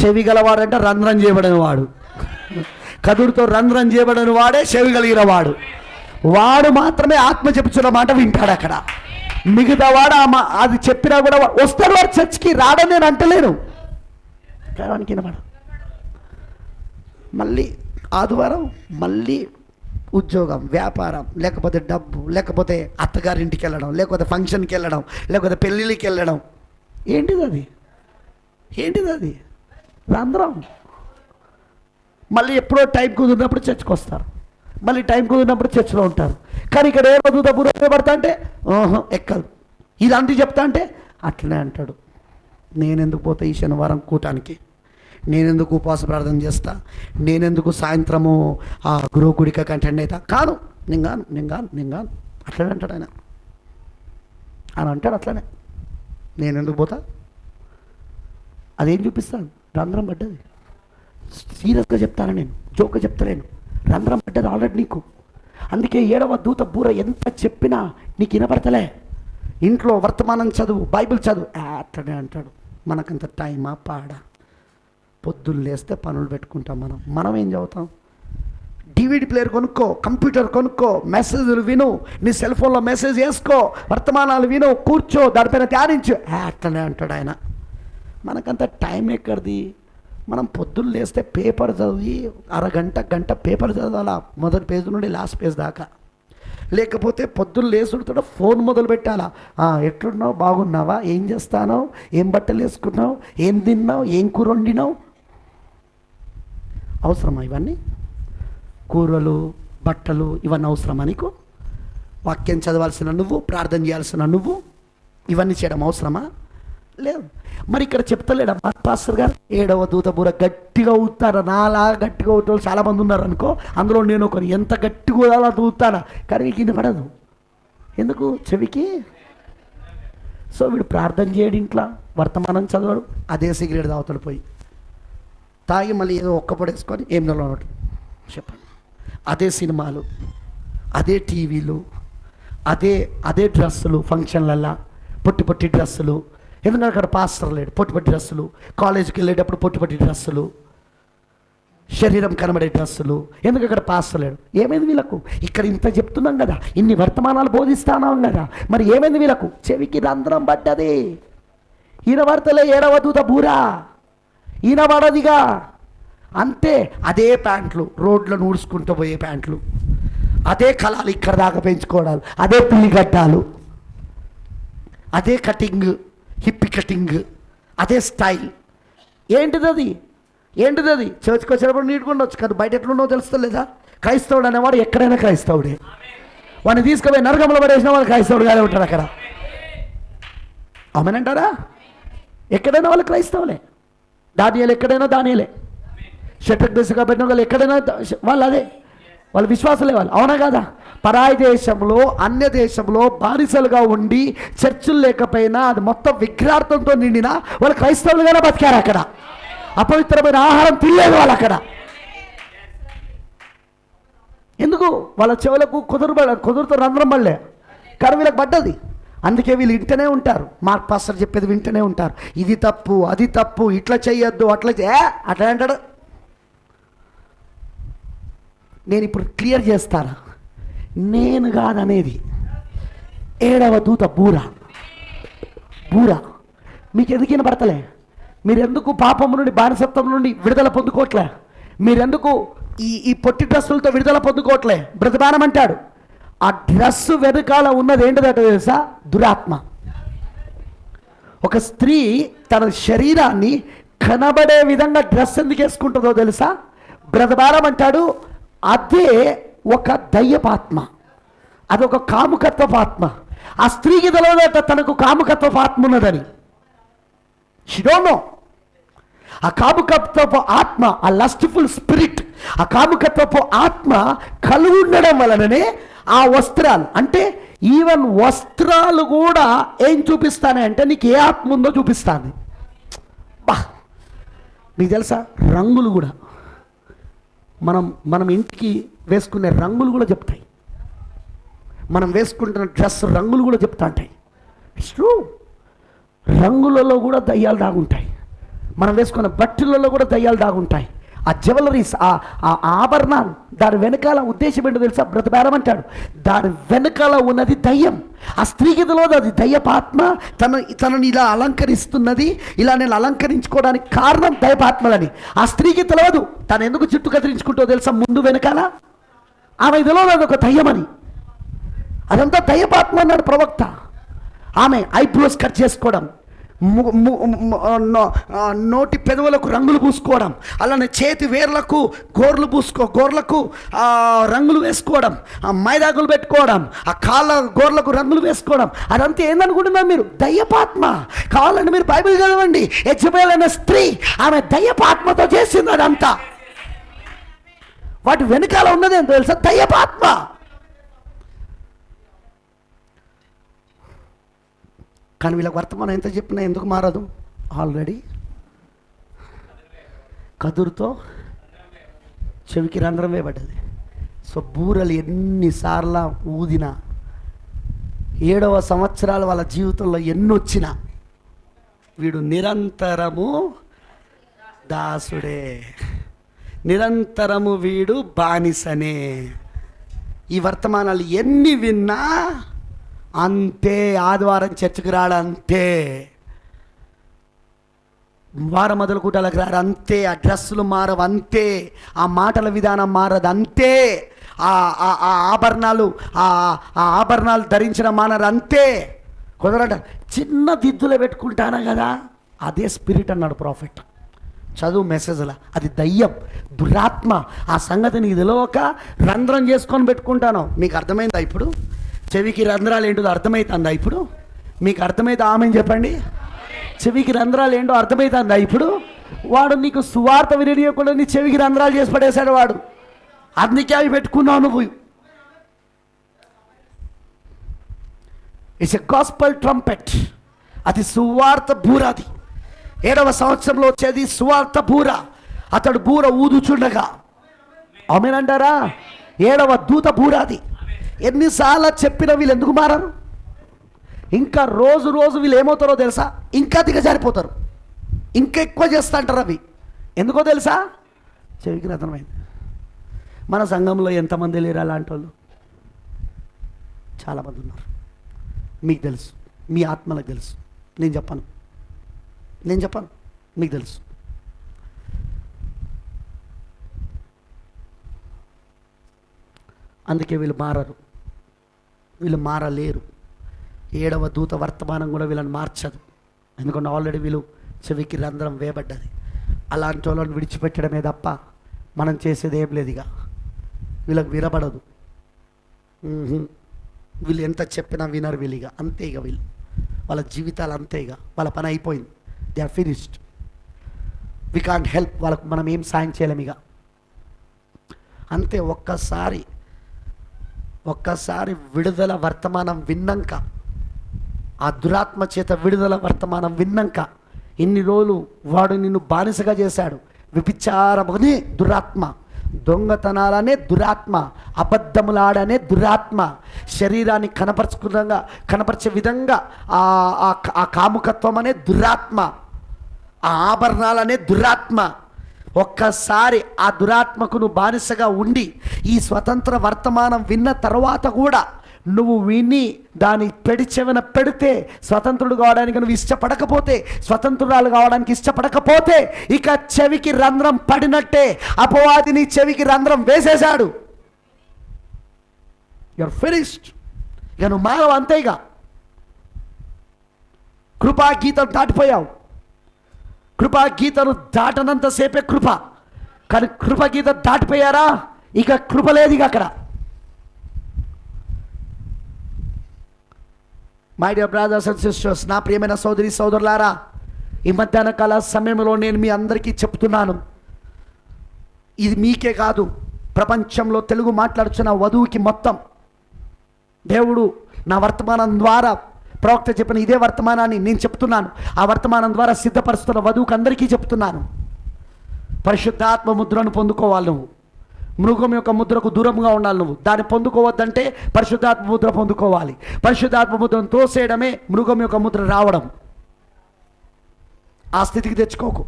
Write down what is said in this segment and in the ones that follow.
చెవి గలవాడంటే రంధ్రం చేయబడిన వాడు కదుడుతో రంధ్రం చేయబడిన వాడే చెవి కలిగిన వాడు వాడు మాత్రమే ఆత్మ చెప్పుచున్న మాట వింటాడు అక్కడ. మిగతా వాడు అది చెప్పినా కూడా వస్తాడు వాడు చర్చికి రాడని నేను అంటలేను. కేవలానికి మళ్ళీ ఆదివారం మళ్ళీ ఉద్యోగం వ్యాపారం లేకపోతే డబ్బు లేకపోతే అత్తగారింటికి వెళ్ళడం లేకపోతే ఫంక్షన్కి వెళ్ళడం లేకపోతే పెళ్ళిళ్ళకి వెళ్ళడం. ఏంటిది అది? ఏంటిది అది? రంధ్రం మళ్ళీ ఎప్పుడో టైం కుదిరినప్పుడు చర్చకు వస్తారు. మళ్ళీ టైం కుదిరినప్పుడు చర్చలో ఉంటారు. కానీ ఇక్కడ ఏ రోజు డబ్బు పడతా అంటే ఓహో ఎక్కదు. ఇది అంది చెప్తా అంటే అట్లనే అంటాడు. నేనెందుకు పోతా ఈ శనివారం కూటానికి? నేనెందుకు ఉపవాస ప్రార్థన చేస్తా? నేనెందుకు సాయంత్రము ఆ గృహకుడిక కంటెండ్ అవుతా కాను నేను కాను నేను కాను నేను కాను. అట్లనే అంటాడు ఆయన. ఆయన అంటాడు అట్లనే. నేనెందుకు పోతా? అదేం చూపిస్తాను రంధ్రం పడ్డది. సీరియస్గా చెప్తాను నేను జోక్గా చెప్తలేను. రంధ్రం పడ్డది ఆల్రెడీ నీకు. అందుకే ఏడవ దూత బూర ఎంత చెప్పినా నీకు వినపడతలే. ఇంట్లో వర్తమానం చదువు బైబిల్ చదువు. అట్లనే అంటాడు. మనకంత టైమా పాడా? పొద్దున్న లేస్తే పనులు పెట్టుకుంటాం మనం. మనం ఏం చదువుతాం? డివిడి ప్లేయర్ కొనుక్కో కంప్యూటర్ కొనుక్కో మెసేజ్లు విను నీ సెల్ ఫోన్లో మెసేజ్ వేసుకో వర్తమానాలు విను కూర్చో దానిపైన ధ్యానించు. అట్లనే అంటాడు ఆయన. మనకంత టైం ఎక్కడిది? మనం పొద్దున్న లేస్తే పేపర్ చదివి అరగంట గంట పేపర్ చదవాలా? మొదటి పేజ్ నుండి లాస్ట్ పేజ్ దాకా. లేకపోతే పొద్దున్న లేసుడుతో ఫోన్ మొదలు పెట్టాలా? ఎట్లున్నావు? బాగున్నావా? ఏం చేస్తానో ఏం బట్టలు వేసుకున్నావు? ఏం తిన్నావు? ఏం కూర వండినావు? అవసరమా ఇవన్నీ? కూరలు బట్టలు ఇవన్నీ అవసరమా నీకు? వాక్యం చదవాల్సిన నువ్వు ప్రార్థన చేయాల్సిన నువ్వు ఇవన్నీ చేయడం అవసరమా? లేదు. మరి ఇక్కడ చెప్తలేడా? పాస్టర్ గారు ఏడవ దూత బూర గట్టిగా ఊతారా? నాలా గట్టిగా ఊతారు చాలా మంది ఉన్నారు అనుకో అందులో నేను ఒకరు ఎంత గట్టిగా ఊదాలో అంత ఊతానా కానీ నీకు ఇది పడదు. ఎందుకు? చెవికి? సో వీడు ప్రార్థన చేయడు ఇంట్లో వర్తమానం చదవడు. అదే సిగరెట్ తాగుతాడు పోయి. తాగి మళ్ళీ ఏదో ఒక్కపడేసుకొని ఏం నిలవడు చెప్పండి. అదే సినిమాలు అదే టీవీలు అదే అదే డ్రెస్సులు ఫంక్షన్లల్లా పొట్టి పొట్టి డ్రెస్సులు ఎందుకంటే అక్కడ పాస్టర్ లేడు? పొట్టుపట్టి డ్రెస్సులు. కాలేజీకి వెళ్ళేటప్పుడు పొట్టుపట్టి డ్రెస్సులు. శరీరం కనబడే డ్రెస్సులు. ఎందుకు అక్కడ పాస్టర్ లేడు? ఏమైంది వీళ్ళకు? ఇక్కడ ఇంత చెప్తున్నాం కదా. ఇన్ని వర్తమానాలు బోధిస్తానాం కదా. మరి ఏమైంది వీళ్ళకు? చెవికి రంధ్రం పడ్డది. ఈయన వార్తలే ఏడవ దూత బూరా. ఈయన పడదిగా అంతే అదే ప్యాంట్లు. రోడ్లను ఊడ్చుకుంటూ పోయే ప్యాంట్లు. అదే కళాలు ఇక్కడ దాకా పెంచుకోవడాలు. అదే పిల్లి కట్టాలు అదే కటింగ్. హిప్పి కటింగ్ అదే స్టైల్ ఏంటిది అది ఏంటిది అది చర్చ్కి వచ్చినప్పుడు నీట్గా ఉండొచ్చు కాదు. బయట ఎట్లుండో తెలుస్తలేదా? క్రైస్తవుడు అనేవాడు ఎక్కడైనా క్రైస్తవుడే. వాడిని తీసుకుపోయి నరకంలో పడేసిన వాడు క్రైస్తవుడుగానే ఉంటాడు అక్కడ. అవునంటారా ఎక్కడైనా వాళ్ళు క్రైస్తవులే. దానియాలు ఎక్కడైనా దానియలే. షట్రక్ దశగా పెట్టిన వాళ్ళు ఎక్కడైనా వాళ్ళు అదే వాళ్ళ విశ్వాసలే వాళ్ళు. అవునా కదా? పరాయి దేశంలో అన్య దేశంలో బానిసలుగా ఉండి చర్చిలు లేకపోయినా అది మొత్తం విగ్రహార్థంతో నిండిన వాళ్ళు క్రైస్తవులుగానే బతికారు అక్కడ. అపవిత్రమైన ఆహారం తినలేదు వాళ్ళు అక్కడ. ఎందుకు? వాళ్ళ చెవులకు కుదురు కుదురుతో రంధ్రం పడలే. కానీ వీళ్ళకి పడ్డది. అందుకే వీళ్ళు వింటూనే ఉంటారు. మార్క్ పాస్టర్ చెప్పేది వింటనే ఉంటారు. ఇది తప్పు అది తప్పు ఇట్లా చేయొద్దు అట్లా చే అట్లా అంటాడు. నేను ఇప్పుడు క్లియర్ చేస్తాను నేను కాదనేది. ఏడవ దూత బూర. బూర. మీకు ఎందుకు వినపడతలే? మీరెందుకు పాపం నుండి బానిసత్వం నుండి విడుదల పొందుకోవట్లే మీరెందుకు ఈ ఈ పొట్టి డ్రెస్సులతో విడుదల పొందుకోవట్లే బ్రతమానం అంటాడు. ఆ డ్రెస్ వెనకాల ఉన్నది ఏంటిదట తెలుసా? దురాత్మ. ఒక స్త్రీ తన శరీరాన్ని కనబడే విధంగా డ్రెస్ ఎందుకు వేసుకుంటుందో తెలుసా? బ్రతమానం అంటాడు. అదే ఒక దయ్యపాత్మ. అదొక కాముకత్వ ఆత్మ ఆ స్త్రీకి తెలియదట తనకు కాముకత్వ ఆత్మ ఉన్నదని. షిడోనో ఆ కాముకత్వపు ఆత్మ ఆ లస్ట్ఫుల్ స్పిరిట్ ఆ కాముకత్వపు ఆత్మ కలిగి ఉండడం వలననే ఆ వస్త్రాలు. అంటే ఈవెన్ వస్త్రాలు కూడా ఏం చూపిస్తానే అంటే నీకు ఏ ఆత్మ ఉందో చూపిస్తాను బా! నీకు తెలుసా? రంగులు కూడా. మనం మనం ఇంటికి వేసుకునే రంగులు కూడా చెప్తాయి. మనం వేసుకుంటున్న డ్రెస్ రంగులు కూడా చెప్తా ఉంటాయి. ఇట్స్ ట్రూ రంగులలో కూడా దయ్యాలు దాగుంటాయి. మనం వేసుకున్న బట్టలలో కూడా దయ్యాలు దాగుంటాయి. ఆ జ్యువెలరీస్ ఆ ఆ ఆభరణాలు దాని వెనకాల ఉద్దేశం ఏంటో తెలుసా? బ్రతబేరం అంటాడు. దాని వెనకాల ఉన్నది దయ్యం. ఆ స్త్రీ గదిలో అది దయ్యపాత్మ. తన తనని ఇలా అలంకరిస్తున్నది. ఇలా నేను అలంకరించుకోవడానికి కారణం దయపాత్మలని ఆ స్త్రీకి తెలియదు తను ఎందుకు జుట్టు కత్తిరించుకుంటో తెలుసా? ముందు వెనకాల. ఆమె తెలియదు అది ఒక దయ్యమని. అదంతా దయ్యపాత్మ అన్నాడు ప్రవక్త. ఆమె ఐబ్రోస్ కట్ చేసుకోవడం. నోటి పెదవులకు రంగులు పూసుకోవడం అలానే చేతి వేర్లకు గోర్లు పూసుకో గోర్లకు రంగులు వేసుకోవడం ఆ మైదాకులు పెట్టుకోవడం ఆ కాళ్ళ గోర్లకు రంగులు వేసుకోవడం అదంతా ఏందనుకుంటున్నారు మీరు? దయ్యపాత్మ. కావాలంటే మీరు బైబిల్ చదవండి. యజ్బేల్ అనే స్త్రీ ఆమె దయ్యపాత్మతో చేసింది అదంతా. వాటి వెనుకాల ఉన్నది తెలుసా? దయ్యపాత్మ. కానీ వీళ్ళకి వర్తమానం ఎంత చెప్పినా ఎందుకు మారదు? ఆల్రెడీ కదురుతో చెవికి రంధ్రం వేయబడ్డది. సో బూరలు ఎన్నిసార్లు ఊదినా ఏడవ సంవత్సరాలు వాళ్ళ జీవితంలో ఎన్నొచ్చినా వీడు నిరంతరము దాసుడే. నిరంతరము వీడు బానిసనే. ఈ వర్తమానాలు ఎన్ని విన్నా అంతే ఆదివారం చర్చకు రాడు అంతే. వారం మొదలు కూటాలకు రాడు అంతే. ఆ డ్రెస్సులు మారవు అంతే. ఆ మాటల విధానం మారదు అంతే. ఆ ఆ- ఆ ఆభరణాలు ఆ ఆ ఆభరణాలు ధరించిన మానరు అంతే. కుదరట చిన్న దిద్దులు పెట్టుకుంటానా కదా? అదే స్పిరిట్ అన్నాడు ప్రాఫిట్ చదువు మెసేజ్లా అది దయ్యం దురాత్మ. ఆ సంగతి నీకు తెలియక రంధ్రం చేసుకొని పెట్టుకుంటాను. మీకు అర్థమైందా ఇప్పుడు? చెవికి రంధ్రాలు ఏంటో అర్థమవుతుందా ఇప్పుడు? మీకు అర్థమైతే ఆమె చెప్పండి. చెవికి రంధ్రాలు ఏంటో అర్థమవుతుందా ఇప్పుడు? వాడు నీకు సువార్త వినియోగకుండా నీ చెవికి రంధ్రాలు చేసి పడేశాడు వాడు. అందుకే అవి పెట్టుకున్నావు నువ్వు. ఇట్స్ ఎ గాస్పల్ ట్రంపెట్ అది సువార్త బూరాది ఏడవ సంవత్సరంలో వచ్చేది సువార్త బూర. అతడు బూర ఊదుచుండగా. ఆమెనంటారా? ఏడవ దూత బూరాది ఎన్నిసార్లు చెప్పిన వీళ్ళు ఎందుకు మారరు? ఇంకా రోజు రోజు వీళ్ళు ఏమవుతారో తెలుసా? ఇంకా దిగజారిపోతారు ఇంకా ఎక్కువ చేస్తా అంటారు అవి. ఎందుకో తెలుసా? చెవికి రతనమైంది మన సంఘంలో ఎంతమంది లేరు అలాంటి వాళ్ళు? చాలామంది ఉన్నారు. మీకు తెలుసు. మీ ఆత్మలకు తెలుసు. నేను చెప్పను. నేను చెప్పను. మీకు తెలుసు. అందుకే వీళ్ళు మారరు. వీళ్ళు మారలేరు. ఏడవ దూత వర్తమానం కూడా వీళ్ళని మార్చదు. ఎందుకంటే ఆల్రెడీ వీళ్ళు చెవికి రంధ్రం వేయబడ్డది. అలాంటి వాళ్ళని విడిచిపెట్టడమే తప్ప మనం చేసేది ఏం లేదు ఇక. వీళ్ళకి వినబడదు. వీళ్ళు ఎంత చెప్పినా వినరు వీళ్ళు ఇక. అంతే ఇక వీళ్ళు. వాళ్ళ జీవితాలు అంతే ఇక. వాళ్ళ పని అయిపోయింది. They are finished we can't help వాళ్ళకు మనం ఏం సాయం చేయలేము ఇక. అంతే ఒక్కసారి ఒక్కసారి విడుదల వర్తమానం విన్నాక ఆ దురాత్మ చేత విడుదల వర్తమానం విన్నాక ఇన్ని రోజులు వాడు నిన్ను బానిసగా చేశాడు. విభిచారమనే దురాత్మ దొంగతనాలనే దురాత్మ అబద్ధములాడనే దురాత్మ శరీరాన్ని కనపరచుకున్నగా కనపరిచే విధంగా ఆ ఆ- ఆ కాముకత్వం అనే దురాత్మ ఆ ఆభరణాలనే దురాత్మ. ఒక్కసారి ఆ దురాత్మకు నువ్వు బానిసగా ఉండి ఈ స్వతంత్ర వర్తమానం విన్న తర్వాత కూడా నువ్వు విని దాని పెడి చెవిన పెడితే స్వతంత్రుడు కావడానికి నువ్వు ఇష్టపడకపోతే స్వతంత్రురాలు కావడానికి ఇష్టపడకపోతే ఇక చెవికి రంధ్రం పడినట్టే అపవాది నీ చెవికి రంధ్రం వేసేశాడు. యువర్ ఫినిష్డ్ ఇక నువ్వు మానవ అంతే ఇక. కృపా గీతం దాటిపోయావు. కృపా గీతను దాటనంతసేపే కృప. కానీ కృప గీత దాటిపోయారా? ఇక కృప లేదు ఇక అక్కడ. My dear brothers and sisters నా ప్రియమైన సోదరి సోదరులారా ఈ మధ్యాహ్న కాల సమయంలో నేను మీ అందరికీ చెప్తున్నాను. ఇది మీకే కాదు ప్రపంచంలో తెలుగు మాట్లాడుచున్న వధువుకి మొత్తం. దేవుడు నా వర్తమానం ద్వారా ప్రవక్త చెప్పిన ఇదే వర్తమానాన్ని నేను చెప్తున్నాను. ఆ వర్తమానం ద్వారా సిద్ధపరుస్తున్న వధువుకు అందరికీ చెప్తున్నాను. పరిశుద్ధాత్మ ముద్రను పొందుకోవాలి నువ్వు. మృగం యొక్క ముద్రకు దూరంగా ఉండాలి నువ్వు. దాన్ని పొందుకోవద్దంటే పరిశుద్ధాత్మ ముద్ర పొందుకోవాలి. పరిశుద్ధాత్మ ముద్రను తోసేయడమే మృగం యొక్క ముద్ర రావడం. ఆ స్థితికి తెచ్చుకోకు.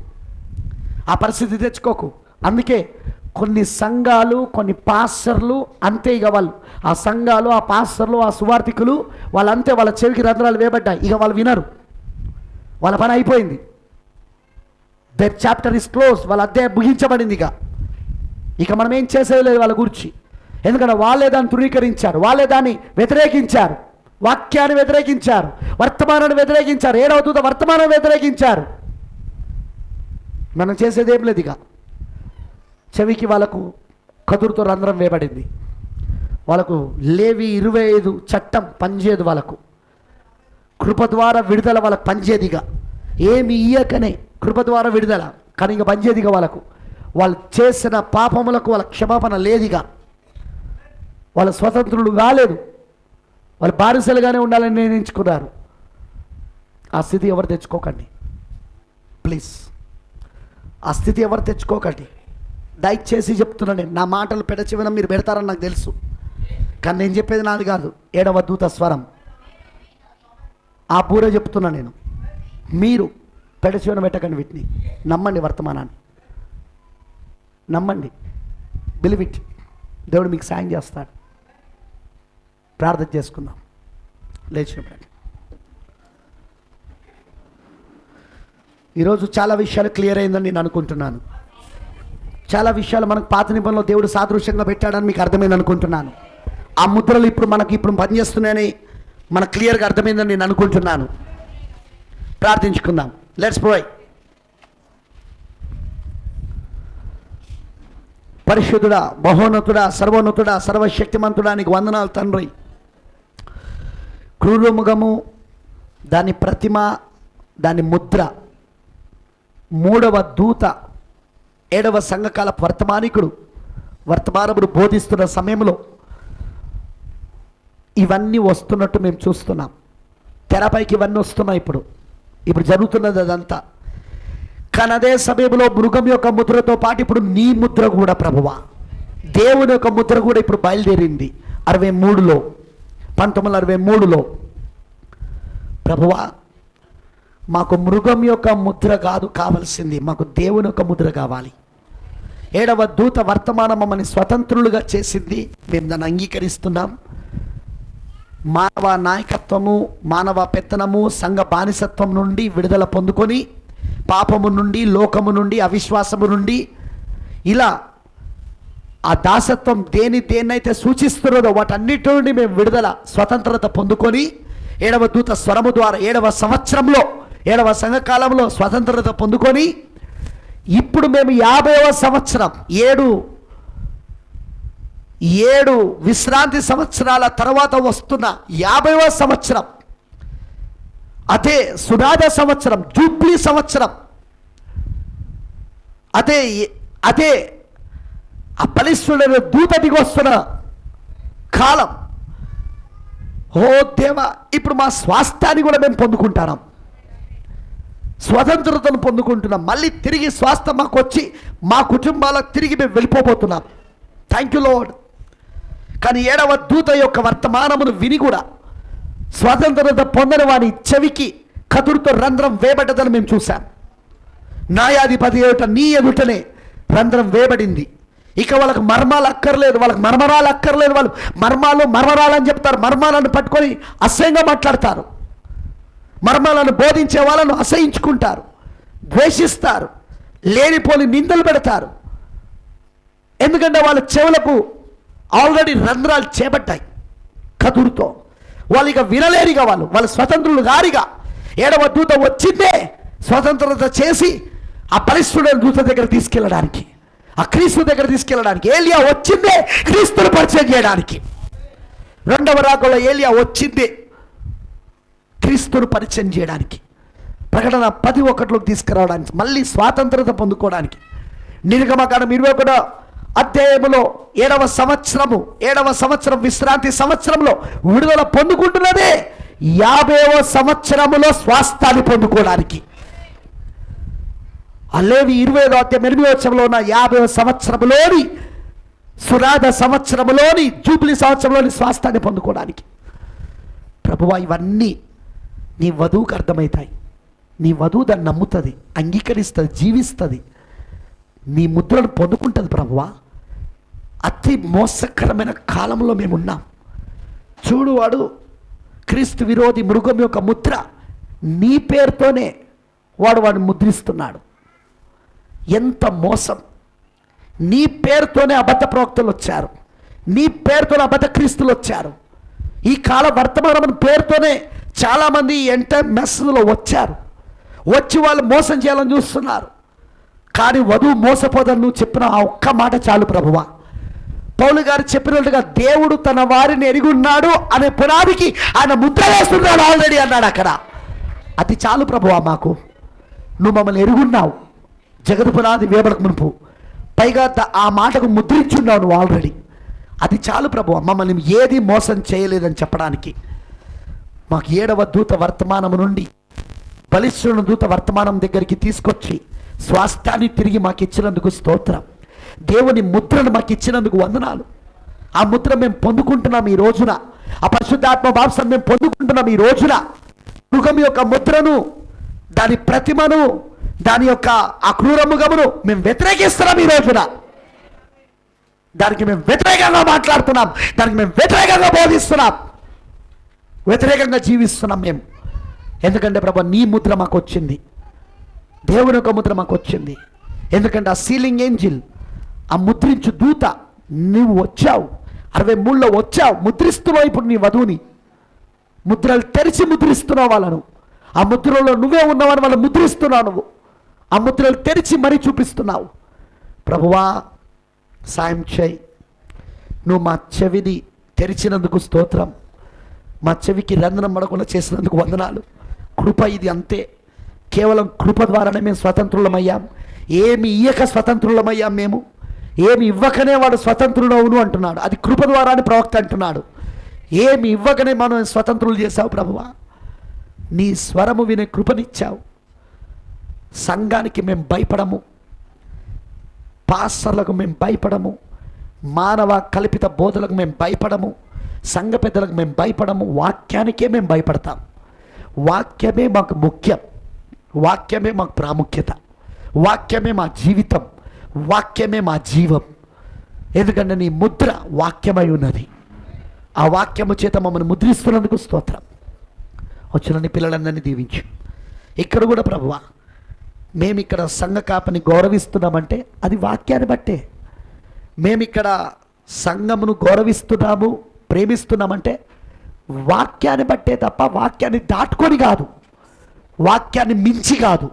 ఆ పరిస్థితి తెచ్చుకోకు. అందుకే కొన్ని సంఘాలు కొన్ని పాస్టర్లు అంతే ఇక వాళ్ళు. ఆ సంఘాలు ఆ పాస్టర్లు ఆ సువార్థికులు వాళ్ళంతే వాళ్ళ చెవికి రంధ్రాలు వేయబడ్డాయి. ఇక వాళ్ళు వినరు. వాళ్ళ పని అయిపోయింది. దట్ చాప్టర్ ఇస్ క్లోజ్ వాళ్ళ అధ్యాయం ముగించబడింది ఇక. ఇక మనం ఏం చేసేది లేదు వాళ్ళ గురించి. ఎందుకంటే వాళ్ళే దాన్ని ధృవీకరించారు వాళ్ళే దాన్ని వ్యతిరేకించారు. వాక్యాన్ని వ్యతిరేకించారు. వర్తమానాన్ని వ్యతిరేకించారు. ఏడవ దూత వర్తమానం వ్యతిరేకించారు. మనం చేసేది ఏం లేదు ఇక. చెవికి వాళ్ళకు కదురుతో రంధ్రం వేయబడింది. వాళ్ళకు లేవి ఇరవై ఐదు చట్టం పనిచేయదు వాళ్ళకు. కృప ద్వారా విడుదల వాళ్ళకు పనిచేదిగా ఏమి ఇయ్యకనే కృప ద్వారా విడుదల కానీ ఇంకా పనిచేదిగా వాళ్ళకు. వాళ్ళు చేసిన పాపములకు వాళ్ళ క్షమాపణ లేదిగా వాళ్ళ స్వతంత్రులు కాలేదు. వాళ్ళు బారిసలుగానే ఉండాలని నిర్ణయించుకున్నారు. ఆ స్థితి ఎవరు తెచ్చుకోకండి. ప్లీజ్. ఆ స్థితి ఎవరు తెచ్చుకోకండి. దయచేసి చెప్తున్నా నేను. నా మాటలు పెడచివన మీరు పెడతారని నాకు తెలుసు. కానీ నేను చెప్పేది నాది కాదు. ఏడవ దూత స్వరం. ఆ బూర చెప్తున్నా నేను. మీరు పెడచివన పెట్టకండి వీటిని. నమ్మండి వర్తమానాన్ని. నమ్మండి. బిలివిట్ ఇట్ దేవుడు మీకు సాయం చేస్తాడు. ప్రార్థన చేసుకుందాం. లేచినప్పుడు ఈరోజు చాలా విషయాలు క్లియర్ అయిందని నేను అనుకుంటున్నాను. చాలా విషయాలు మనకు పాత నిబంధనలో దేవుడు సాదృశ్యంగా పెట్టాడని మీకు అర్థమైంది అనుకుంటున్నాను. ఆ ముద్రలు ఇప్పుడు మనకి ఇప్పుడు పనిచేస్తున్నాయని మనకు క్లియర్గా అర్థమైందని నేను అనుకుంటున్నాను. ప్రార్థించుకుందాం. లెట్స్ ప్రోయ్ పరిశుద్ధుడా మహోన్నతుడా సర్వోన్నతుడా సర్వశక్తిమంతుడా నీకు వందనాలు తండ్రి. క్రూరముఖము దాని ప్రతిమ దాని ముద్ర. మూడవ దూత ఏడవ సంఘకాల వర్తమానికుడు వర్తమానమును బోధిస్తున్న సమయంలో ఇవన్నీ వస్తున్నట్టు మేము చూస్తున్నాం. తెరపైకి ఇవన్నీ వస్తున్నాయి ఇప్పుడు. ఇప్పుడు జరుగుతున్నది అదంతా. కానీ అదే సమయంలో మృగం యొక్క ముద్రతో పాటు ఇప్పుడు నీ ముద్ర కూడా ప్రభువా. దేవుని యొక్క ముద్ర కూడా ఇప్పుడు బయలుదేరింది. అరవై మూడులో పంతొమ్మిది వందల అరవై మూడులో. ప్రభువా మాకు మృగం యొక్క ముద్ర కాదు కావాల్సింది. మాకు దేవుని యొక్క ముద్ర కావాలి. ఏడవ దూత వర్తమానం మమ్మల్ని స్వతంత్రులుగా చేసింది. మేము దాన్ని అంగీకరిస్తున్నాం. మానవ నాయకత్వము మానవ పెత్తనము సంఘ బానిసత్వం నుండి విడుదల పొందుకొని పాపము నుండి లోకము నుండి అవిశ్వాసము నుండి ఇలా ఆ దాసత్వం దేని దేన్నైతే సూచిస్తున్నదో వాటన్నిటి నుండి మేము విడుదల స్వతంత్రత పొందుకొని ఏడవ దూత స్వరము ద్వారా ఏడవ సంవత్సరంలో ఏడవ సంఘకాలంలో స్వతంత్రత పొందుకొని ఇప్పుడు మేము యాభైవ సంవత్సరం ఏడు ఏడు విశ్రాంతి సంవత్సరాల తర్వాత వస్తున్న యాభైవ సంవత్సరం. అదే సునాద సంవత్సరం జూబ్లీ సంవత్సరం. అదే అదే ఆ బలిష్ఠుడైన దూత దిగొస్తున్న కాలం. ఓ దేవ ఇప్పుడు మా స్వాస్థ్యాన్ని కూడా మేము పొందుకుంటాం. స్వతంత్రతను పొందుకుంటున్నాం. మళ్ళీ తిరిగి స్వాస్థ మాకు వచ్చి మా కుటుంబాలకు తిరిగి మేము వెళ్ళిపోబోతున్నాం. థ్యాంక్ యూ లోడ్ కానీ ఏడవ దూత యొక్క వర్తమానమును విని కూడా స్వతంత్రత పొందని వాని చెవికి కదురుతో రంధ్రం వేయబడ్డదని మేము చూసాం న్యాయాధిపతి ఏమిట నీ ఎదుటనే రంధ్రం వేయబడింది. ఇక వాళ్ళకి మర్మాలు అక్కర్లేదు వాళ్ళకి మర్మరాలు అక్కర్లేదు వాళ్ళు మర్మాలు మర్మరాలు అని చెప్తారు మర్మాలను పట్టుకొని అసహ్యంగా మాట్లాడతారు. మర్మాలను బోధించే వాళ్ళను అసహించుకుంటారు ద్వేషిస్తారు లేనిపోని నిందలు పెడతారు. ఎందుకంటే వాళ్ళ చెవులకు ఆల్రెడీ రంధ్రాలు చేపట్టాయి కదురుతో. వాళ్ళు ఇక వినలేరిగా వాళ్ళు వాళ్ళు స్వతంత్రులు గారిగా ఏడవ దూత వచ్చిందే స్వతంత్రత చేసి ఆ పరిశుద్ధ దూత దగ్గర తీసుకెళ్ళడానికి ఆ క్రీస్తు దగ్గర తీసుకెళ్ళడానికి ఏలియా వచ్చిందే క్రీస్తును పరిచయం చేయడానికి. రెండవ రాకలో ఏలియా వచ్చిందే క్రీస్తును పరిచయం చేయడానికి ప్రకటన పది ఒకటిలోకి తీసుకురావడానికి మళ్ళీ స్వాతంత్రత పొందుకోవడానికి. నిర్గమకాండం ఇరవై ఒకటో అధ్యాయములో ఏడవ సంవత్సరము ఏడవ సంవత్సరం విశ్రాంతి సంవత్సరంలో విడుదల పొందుకుంటున్నదే. యాభైవ సంవత్సరములో స్వాస్థాన్ని పొందుకోవడానికి. అల్లేవి ఇరవై ఐదో అధ్యాయం ఎనిమిది వచ్చంలో ఉన్న యాభై సంవత్సరములోని సురాధ సంవత్సరములోని జూబ్లీ సంవత్సరంలోని స్వాస్థాన్ని పొందుకోవడానికి. ప్రభువా ఇవన్నీ నీ వధువుకు అర్థమవుతాయి. నీ వధువు దాన్ని నమ్ముతుంది అంగీకరిస్తుంది జీవిస్తుంది. నీ ముద్రను పొందుకుంటుంది ప్రభువా. అతి మోసకరమైన కాలంలో మేము ఉన్నాం చూడు వాడు క్రీస్తు విరోధి మృగం యొక్క ముద్ర నీ పేరుతోనే వాడు వాడిని ముద్రిస్తున్నాడు. ఎంత మోసం. నీ పేరుతోనే అబద్ధ ప్రవక్తలు వచ్చారు. నీ పేరుతోనే అబద్ధ క్రీస్తులు వచ్చారు. ఈ కాల వర్తమానం పేరుతోనే చాలామంది ఎంట మెస్సులో వచ్చారు. వచ్చి వాళ్ళు మోసం చేయాలని చూస్తున్నారు. కానీ వధువు మోసపోదని నువ్వు చెప్పిన ఆ ఒక్క మాట చాలు ప్రభువా. పౌలు గారు చెప్పినట్టుగా దేవుడు తన వారిని ఎరిగి ఉన్నాడు అనే పునాదికి ఆయన ముద్ర వేస్తున్నాడు ఆల్రెడీ అన్నాడు అక్కడ. అది చాలు ప్రభువా మాకు. నువ్వు మమ్మల్ని ఎరుగున్నావు. జగత్ పునాది వేబడకు మునుపు. పైగా ఆ మాటకు ముద్రించున్నావు నువ్వు ఆల్రెడీ. అది చాలు ప్రభు మమ్మల్ని ఏది మోసం చేయలేదని చెప్పడానికి. మాకు ఏడవ దూత వర్తమానము నుండి బలిష్ఠులను దూత వర్తమానం దగ్గరికి తీసుకొచ్చి స్వాస్థాన్ని తిరిగి మాకు ఇచ్చినందుకు స్తోత్రం. దేవుని ముద్రను మాకు ఇచ్చినందుకు వందనాలు. ఆ ముద్ర మేము పొందుకుంటున్నాం ఈ రోజున. ఆ పరిశుద్ధాత్మ బాప్సం మేము పొందుకుంటున్నాం ఈ రోజున. మృగం యొక్క ముద్రను దాని ప్రతిమను దాని యొక్క ఆ క్రూరముగమును మేము వ్యతిరేకిస్తున్నాం ఈ రోజున. దానికి మేము వ్యతిరేకంగా మాట్లాడుతున్నాం. దానికి మేము వ్యతిరేకంగా బోధిస్తున్నాం. వ్యతిరేకంగా జీవిస్తున్నాం మేము. ఎందుకంటే ప్రభా నీ ముద్ర మాకు వచ్చింది దేవుని యొక్క ముద్ర మాకు వచ్చింది ఎందుకంటే ఆ సీలింగ్ ఏంజిల్ ఆ ముద్రించు దూత నువ్వు వచ్చావు. అరవై మూడులో వచ్చావు. ముద్రిస్తున్నావు ఇప్పుడు నీ వధువుని. ముద్రలు తెరిచి ముద్రిస్తున్నావు వాళ్ళను. ఆ ముద్రలో నువ్వే ఉన్నావని వాళ్ళు ముద్రిస్తున్నావు నువ్వు. ఆ ముద్రలు తెరిచి మరీ చూపిస్తున్నావు. ప్రభువా సాయం చేయి. నువ్వు మా చెవిని తెరిచినందుకు స్తోత్రం. మా చెవికి రంధ్రం పడకుండా చేసినందుకు వందనాలు. కృప ఇది అంతే. కేవలం కృప ద్వారానే మేము స్వతంత్రులమయ్యాం. ఏమి ఇయ్యక స్వతంత్రులమయ్యాం మేము. ఏమి ఇవ్వకనే వాడు స్వతంత్రుడు అవును అంటున్నాడు. అది కృప ద్వారానే ప్రవక్త అంటున్నాడు. ఏమి ఇవ్వకనే మనం స్వతంత్రులు చేశావు ప్రభువా. నీ స్వరము వినే కృపనిచ్చావు. సంఘానికి మేము భయపడము. పాస్టర్లకు మేము భయపడము. మానవ కల్పిత బోధలకు మేము భయపడము. సంఘ పెద్దలకు మేము భయపడము వాక్యానికే మేము భయపడతాం. వాక్యమే మాకు ముఖ్యం. వాక్యమే మాకు ప్రాముఖ్యత. వాక్యమే మా జీవితం. వాక్యమే మా జీవం. ఎందుకంటే నీ ముద్ర వాక్యమై ఉన్నది. ఆ వాక్యము చేత మమ్మల్ని ముద్రిస్తున్నందుకు స్తోత్రం. వచ్చిన నీ పిల్లలందరినీ దీవించు. ఇక్కడ కూడా ప్రభువా మేము ఇక్కడ సంఘ కాపని గౌరవిస్తున్నామంటే అది వాక్యాన్ని బట్టే. మేము ఇక్కడ సంఘమును గౌరవిస్తున్నాము ప్రేమిస్తున్నామంటే వాక్యాన్ని బట్టే తప్ప వాక్యాన్ని దాటుకొని కాదు. వాక్యాన్ని మించి కాదు.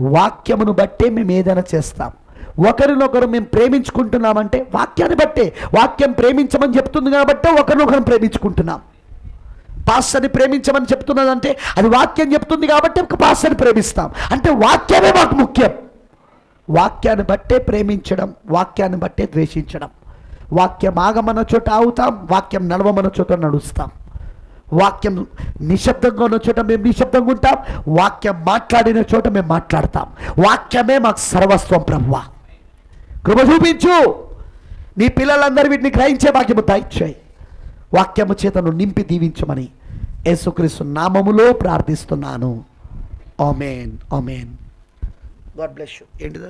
వాక్యమును బట్టే మేము ఏదైనా చేస్తాం. ఒకరినొకరు మేము ప్రేమించుకుంటున్నామంటే వాక్యాన్ని బట్టే వాక్యం ప్రేమించమని చెప్తుంది కాబట్టి ఒకరినొకరు ప్రేమించుకుంటున్నాం. పాస్టర్ని ప్రేమించమని చెప్తున్నదంటే అది వాక్యం చెప్తుంది కాబట్టి ఒక పాస్టర్ని ప్రేమిస్తాం. అంటే వాక్యమే మాకు ముఖ్యం. వాక్యాన్ని బట్టే ప్రేమించడం వాక్యాన్ని బట్టే ద్వేషించడం. వాక్యం ఆగమన్న చోట ఆగుతాం వాక్యం నడవమన్న చోట నడుస్తాం. వాక్యం నిశ్శబ్దంగా ఉన్న చోట మేము నిశ్శబ్దంగా ఉంటాం వాక్యం మాట్లాడిన చోట మేము మాట్లాడతాం. వాక్యమే మాకు సర్వస్వం ప్రభువ. కృప చూపించు. నీ పిల్లలందరూ వీటిని గ్రహించే వాక్యము దాయిచ్చాయి వాక్యము చేతను నింపి దీవించమని యేసుక్రీస్తు నామములో ప్రార్థిస్తున్నాను. Amen. Amen. God bless you. ఏంటిది